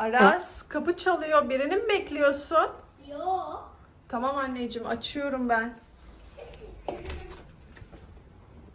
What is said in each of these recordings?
Aras kapı çalıyor. Birini mi bekliyorsun? Yo. Tamam anneciğim açıyorum ben.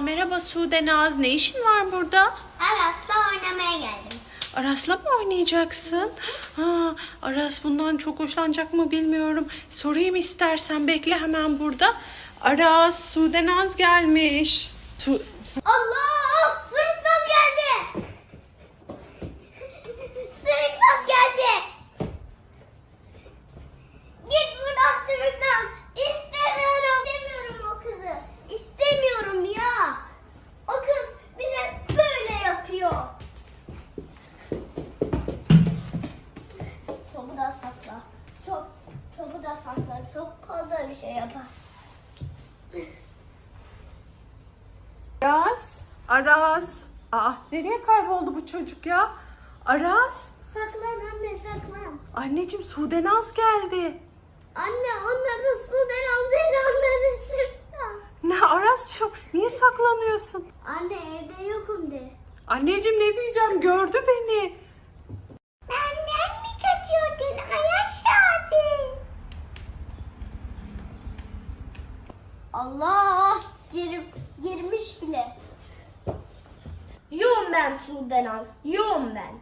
Merhaba Sude Naz. Ne işin var burada? Aras'la oynamaya geldim. Aras'la mı oynayacaksın? Ha, Aras bundan çok hoşlanacak mı bilmiyorum. Sorayım istersen bekle hemen burada. Aras, Sude Naz gelmiş. Su Allah! Sırıknaz geldi! Sırıknaz geldi! Git buradan Sırıknaz! İstemiyorum! İstemiyorum o kızı! İstemiyorum ya! O kız bize böyle yapıyor. Topu da sakla. Top, topu da sakla. Çok fazla bir şey yapar. Aras, Aras. Aa, nereye kayboldu bu çocuk ya? Aras, Saklan anne saklan. anneciğim Sude Naz geldi. Anne onları su denen onları sırtlan. Ne Aras'cığım niye saklanıyorsun? Anne evde yokum de. Anneciğim ne diyeceğim gördü beni. Benden mi kaçıyordun Ayaş abi? Allah girim, girmiş bile. Yoğum ben Sudenaz. Yoğum ben.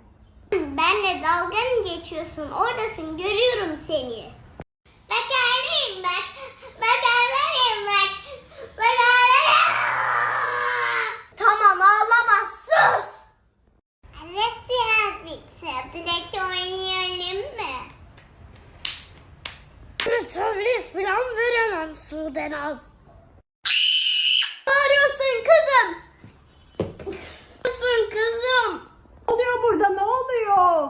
Benle dalga mı geçiyorsun? Oradasın görüyorum seni. Bak halim bak. Bak halim bak. Bak halim. Tamam ağlama sus. Evet abi. Tablet oynayalım mı? Tablet falan veremem Sudenaz. Ne arıyorsun kızım? Arıyorsun kızım. Ne oluyor burada ne oluyor?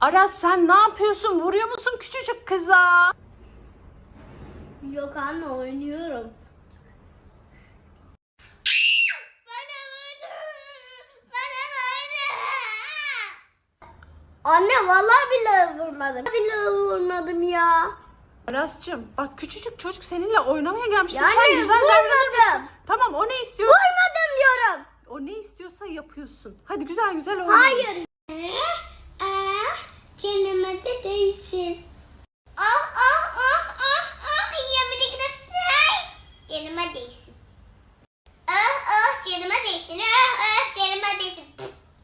Aras sen ne yapıyorsun? Vuruyor musun küçücük kıza? Yok anne oynuyorum. Bana vurdu. Bana vurdu. Anne vallahi billahi vurmadım. Billahi vurmadım ya. Aras'cığım bak küçücük çocuk seninle oynamaya gelmiş. Ya Lütfen anne, güzel vurmadım. Tamam o ne istiyor? Vurmadım diyorum. O ne istiyorsa yapıyorsun. Hadi güzel güzel oyna. Hayır. Değsin. Ah ah ah ah ah yemin ederim. Canıma değsin. Ah ah canıma değsin. Ah ah canıma değsin.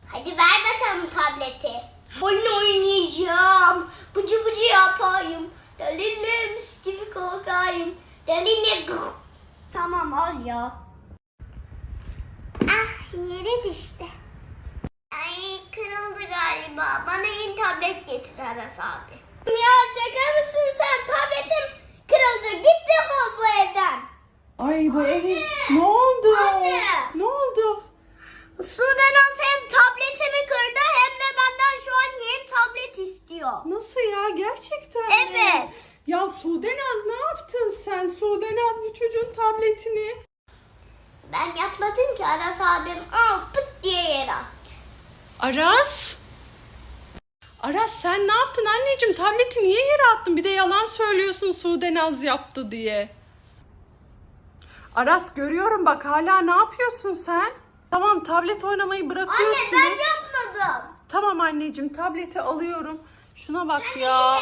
Hadi ver bakalım tableti. Oyun oynayacağım. Bıcı bıcı yapayım. Delinim gibi korkayım. Delinim. Tamam al ya. Ah yere düştü. Ay kırıldı galiba. Bana yeni tablet getir Aras abi. Ya şaka mısın sen? Tabletim kırıldı. Git defol bu evden. Ay bu evi ne oldu? Anne. Ne oldu? Sudenos hem tabletimi kırdı hem de benden şu an yeni tablet istiyor. Nasıl ya gerçekten mi? Evet. Ya Sudenaz ne yaptın sen? Sudenaz bu çocuğun tabletini. Ben yapmadım ki Aras abim al pıt diye yere attı. Aras? Aras sen ne yaptın anneciğim? Tableti niye yere attın? Bir de yalan söylüyorsun Sudenaz yaptı diye. Aras görüyorum bak hala ne yapıyorsun sen? Tamam tablet oynamayı Anne bırakıyorsunuz. ben yapmadım. Tamam anneciğim tableti alıyorum. Şuna bak Sen ya.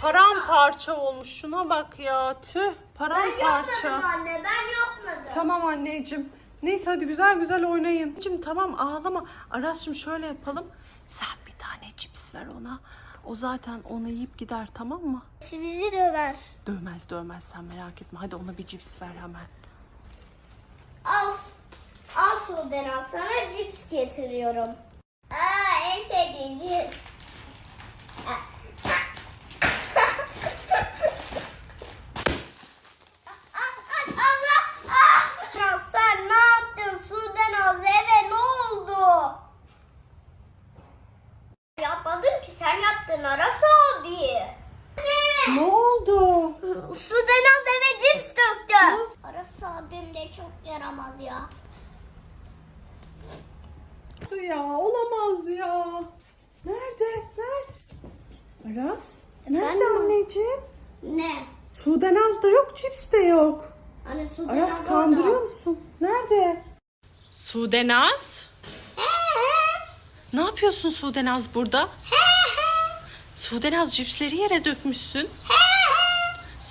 Paramparça olmuş. Şuna bak ya. Tüh Ben paramparça. yapmadım anne ben yapmadım. Tamam anneciğim. Neyse hadi güzel güzel oynayın. Anneciğim tamam ağlama. Aras'cığım şöyle yapalım. Sen bir tane cips ver ona. O zaten onu yiyip gider tamam mı? Bizi döver. Dövmez dövmez sen merak etme. Hadi ona bir cips ver hemen. Al. Al Sudenas sana cips getiriyorum. Aa en sevdiğim cips. Allah! Ah! Sen ne yaptın Sudenaz eve ne oldu? Yapmadım ki sen yaptın Aras abi. Ne oldu? Sudenaz eve cips döktü. Aras abim de çok yaramaz ya. Ya? Olamaz ya. Nerede? Nerede? Aras? Nerede Efendim? anneciğim? Ne? Sudenaz da yok, cips de yok. Anne Sudenaz Aras kandırıyor musun? Nerede? Sudenaz? Ne yapıyorsun Sudenaz burada? Sudenaz cipsleri yere dökmüşsün.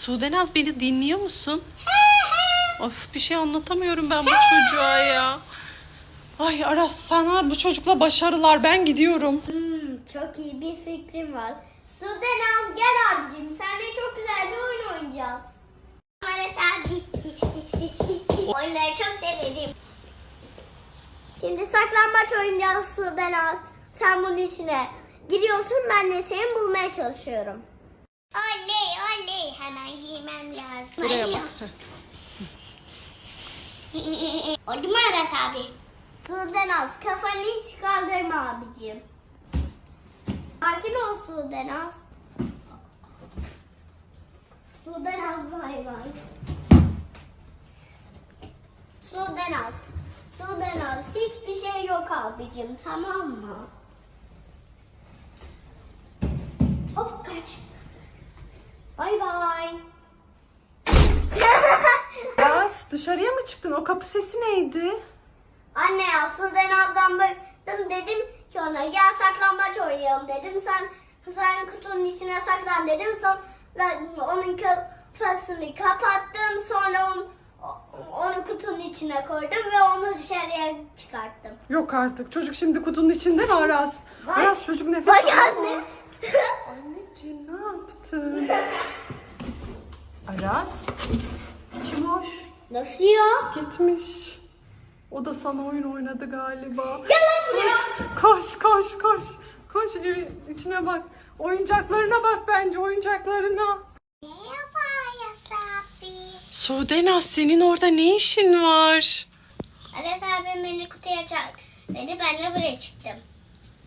Sudenaz beni dinliyor musun? of bir şey anlatamıyorum ben bu çocuğa ya. Ay Aras sana bu çocukla başarılar ben gidiyorum. Hmm, çok iyi bir fikrim var. Sudenaz gel abicim. Seninle çok güzel bir oyun oynayacağız. Aras abi. Oyunları çok severim. Şimdi saklambaç oynayacağız Sudenaz. Sen bunun içine giriyorsun ben de seni bulmaya çalışıyorum. Hemen giymem lazım. Buraya bak. Oldu mu Aras abi? Sudenaz kafanı hiç kaldırma abicim. Sakin ol Sudenaz. Sudenaz bay bay. Sudenaz. Sudenaz hiçbir şey yok abicim tamam mı? Hop kaç. Bay bay. Aras dışarıya mı çıktın? O kapı sesi neydi? Anne ya Sudenaz'dan bıktım dedim ki ona gel saklambaç oynayalım dedim. Sen sen kutunun içine saklan dedim. Sonra onun kafasını kapattım. Sonra onu, onu kutunun içine koydum ve onu dışarıya çıkarttım. Yok artık. Çocuk şimdi kutunun içinde mi Aras? Bak. Aras çocuk nefes Bak alıyor. anne. Anneciğim ne yaptın? Aras. İçim hoş. Nasıl ya? Gitmiş. O da sana oyun oynadı galiba. Gel lan buraya. Koş koş koş. Koş evin içine bak. Oyuncaklarına bak bence oyuncaklarına. Merhaba Yasabi. Sudenaz senin orada ne işin var? Aras abim beni kutuya çak. Dedi ben de buraya çıktım.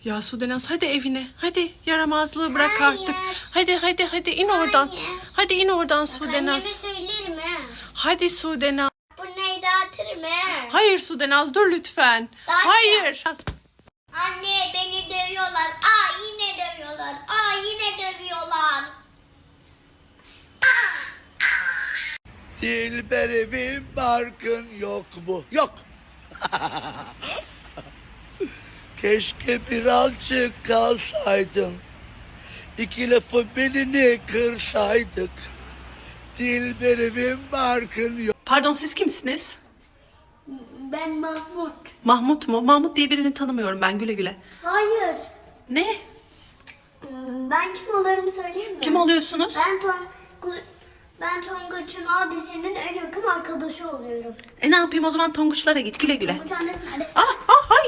Ya Sudenaz hadi evine. Hadi yaramazlığı bırak Hayır. artık. Hadi hadi hadi in oradan. Hayır. Hadi in oradan Sudenaz. söylerim ha. Hadi Sudenaz. Bu neyi dağıtırım ha. Hayır Sudenaz dur lütfen. Dağıtma. Hayır. Anne beni dövüyorlar. Aa yine dövüyorlar. Aa yine dövüyorlar. Dilberimin barkın yok mu? Yok. Keşke birazcık kalsaydın. İki lafı belini kırsaydık. Dilberimin barkın yok. Pardon siz kimsiniz? Ben Mahmut. Mahmut mu? Mahmut diye birini tanımıyorum ben güle güle. Hayır. Ne? Ben kim olurum söyleyeyim mi? Kim oluyorsunuz? Ben Tonguç. Ben Tonguç'un abisinin en yakın arkadaşı oluyorum. E ne yapayım o zaman tonguçlara git güle güle. Bu tanesi nerede? Ah, ah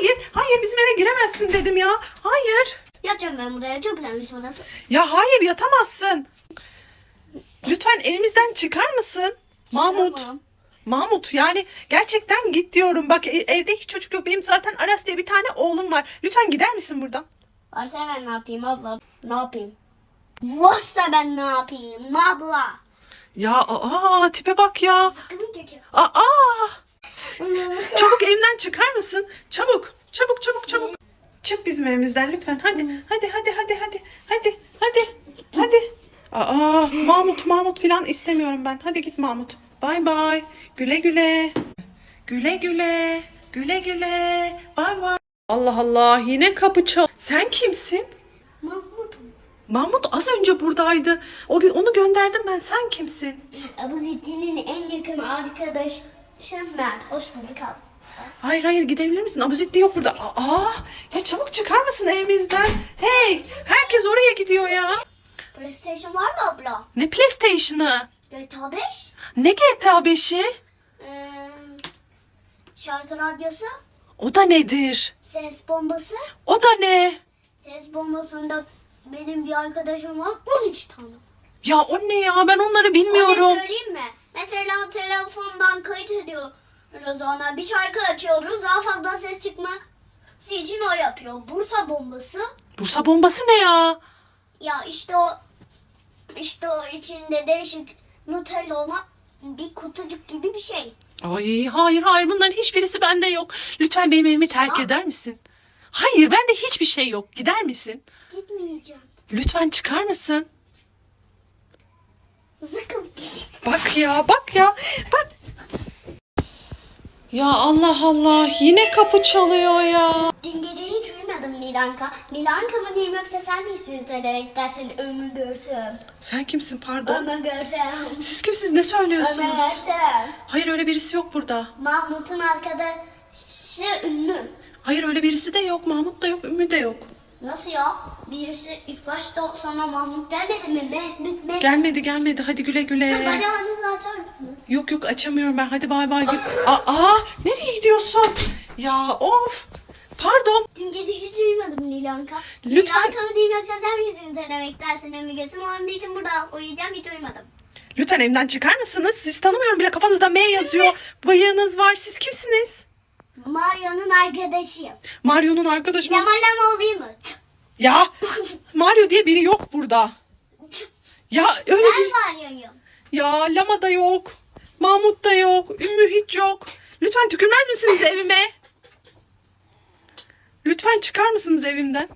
hayır hayır bizim eve giremezsin dedim ya. Hayır. Yatacağım ben buraya. Çok güzelmiş burası. Ya hayır yatamazsın. Lütfen evimizden çıkar mısın? Mahmut. Çıkamam. Mahmut yani gerçekten git diyorum. Bak e- evde hiç çocuk yok. Benim zaten Aras diye bir tane oğlum var. Lütfen gider misin buradan? Varsa ben ne yapayım abla? Ne yapayım? Varsa ben ne yapayım abla? Ya aa tipe bak ya. Kımı çekiyor. Aa. Çabuk evimden çıkar mısın? Çabuk. Çabuk çabuk çabuk. Çık bizim evimizden lütfen. Hadi. Hadi hadi hadi hadi. Hadi. Hadi. Hadi. Aa Mahmut Mahmut filan istemiyorum ben. Hadi git Mahmut. Bay bay. Güle güle. Güle güle. Güle güle. Bay bay. Allah Allah yine kapı çal. Sen kimsin? Mahmut. Mahmut az önce buradaydı. O gün onu gönderdim ben. Sen kimsin? Abu en yakın arkadaşı Mert. Hoş bulduk abi. Hayır hayır gidebilir misin? Abuzetti yok burada. Aa ya çabuk çıkar mısın evimizden? Hey herkes oraya gidiyor ya. PlayStation var mı abla? Ne PlayStation'ı? GTA 5? Ne GTA 5'i? Ee, şarkı radyosu? O da nedir? Ses bombası? O da ne? Ses bombasında benim bir arkadaşım var 13 tane. Ya o ne ya ben onları bilmiyorum. söyleyeyim mi? Mesela telefondan kayıt ediyoruz ona. Bir şarkı açıyoruz. Daha fazla ses çıkması için o yapıyor. Bursa bombası. Bursa bombası ne ya? Ya işte o işte o içinde değişik Nutella olan bir kutucuk gibi bir şey. Ay hayır hayır bunların hiçbirisi bende yok. Lütfen benim evimi terk eder misin? Hayır bende hiçbir şey yok. Gider misin? Gitmeyeceğim. Lütfen çıkar mısın? Zıkım. Bak ya bak ya bak. Ya Allah Allah yine kapı çalıyor ya. Dün gece hiç uyumadım Nilanka. Nilanka mı diyeyim yoksa sen mi ismini söylemek istersen Ömür Görsem? Sen kimsin pardon? Ömür Görsem. Siz kimsiniz? Ne söylüyorsunuz? Ömür Görsem. Hayır öyle birisi yok burada. Mahmut'un arkadaşı ünlü. Hayır öyle birisi de yok. Mahmut da yok. Ümmü de yok. Nasıl ya? Birisi ilk başta sana Mahmut gelmedi mi? Mehmet mi? Gelmedi gelmedi. Hadi güle güle. Bacağınızı açar mısınız? Yok yok açamıyorum ben. Hadi bay bay. Aa, aa, nereye gidiyorsun? Ya of. Pardon. Dün gece hiç uyumadım Nilanka. Lütfen. Nilanka mı diyeyim yoksa sen mi ismini söylemek istersen Ömür Görsem? Onun için burada uyuyacağım hiç uyumadım. Lütfen evden çıkar mısınız? Siz tanımıyorum bile. Kafanızda M yazıyor. Bıyığınız var. Siz kimsiniz? Mario'nun arkadaşıyım. Mario'nun arkadaşı mı? Lama lama olayım mı? Ya Mario diye biri yok burada. Ya öyle bir... Ben Mario'yum. Ya Lama da yok. Mahmut da yok. Ümmü hiç yok. Lütfen tükürmez misiniz evime? Lütfen çıkar mısınız evimden?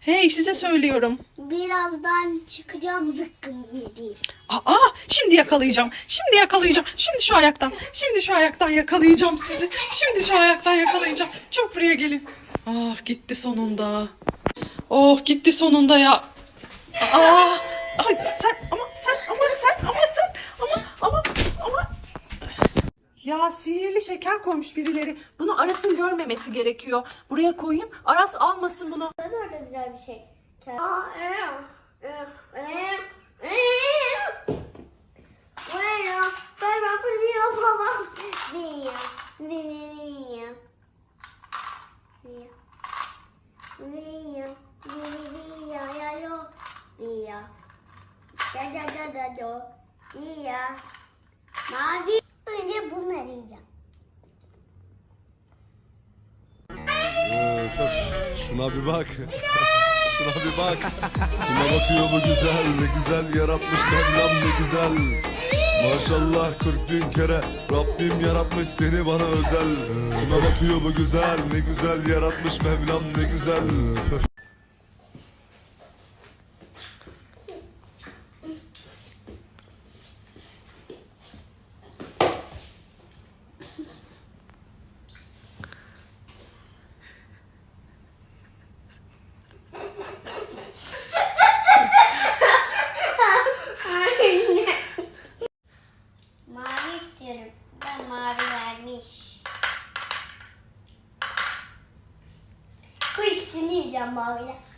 Hey size söylüyorum. Birazdan çıkacağım zıkkım yedi. Aa şimdi yakalayacağım. Şimdi yakalayacağım. Şimdi şu ayaktan. Şimdi şu ayaktan yakalayacağım sizi. Şimdi şu ayaktan yakalayacağım. Çabuk buraya gelin. Ah gitti sonunda. Oh gitti sonunda ya. Aa, ay sen ya sihirli şeker koymuş birileri. Bunu Aras'ın görmemesi gerekiyor. Buraya koyayım. Aras almasın bunu. Hadi orada güzel bir şey. Ya yo. Mía. Mavi. Bunu of. Şuna bir bak. Şuna bir bak. Kime bakıyor bu güzel ne güzel yaratmış Mevlam ne güzel. Maşallah 40 bin kere Rabbim yaratmış seni bana özel. Kime bakıyor bu güzel ne güzel yaratmış Mevlam ne güzel. böyle.